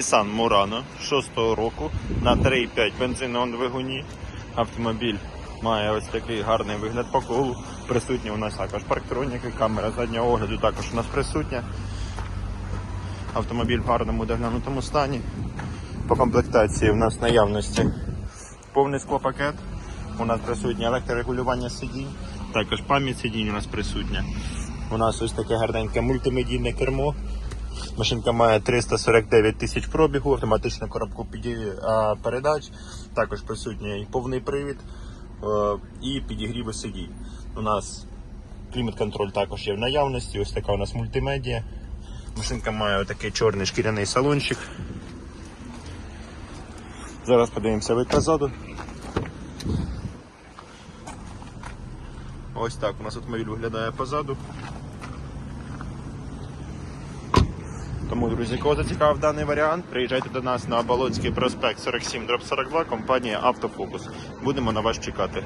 Nissan Murano 6 року на 3,5 бензиновому двигуні. Автомобіль має ось такий гарний вигляд по колу. Присутні у нас також парктроніки, камера заднього огляду також у нас присутня. Автомобіль в гарному доглянутому стані. По комплектації у нас наявності повний склопакет. У нас присутнє електрорегулювання сидінь, також пам'ять сидінь у нас присутня. У нас ось таке гарненьке мультимедійне кермо. Машинка має 349 тисяч пробігу, автоматичну коробку передач, також присутній повний привід е, і підігріви сидінь. У нас клімат-контроль також є в наявності, ось така у нас мультимедія. Машинка має такий чорний шкіряний салончик. Зараз подивимося вид позаду. Ось так у нас автомобіль виглядає позаду. Тому, друзі, кого зацікавив даний варіант, приїжджайте до нас на Оболонський проспект 47 42, компанія Автофокус. Будемо на вас чекати.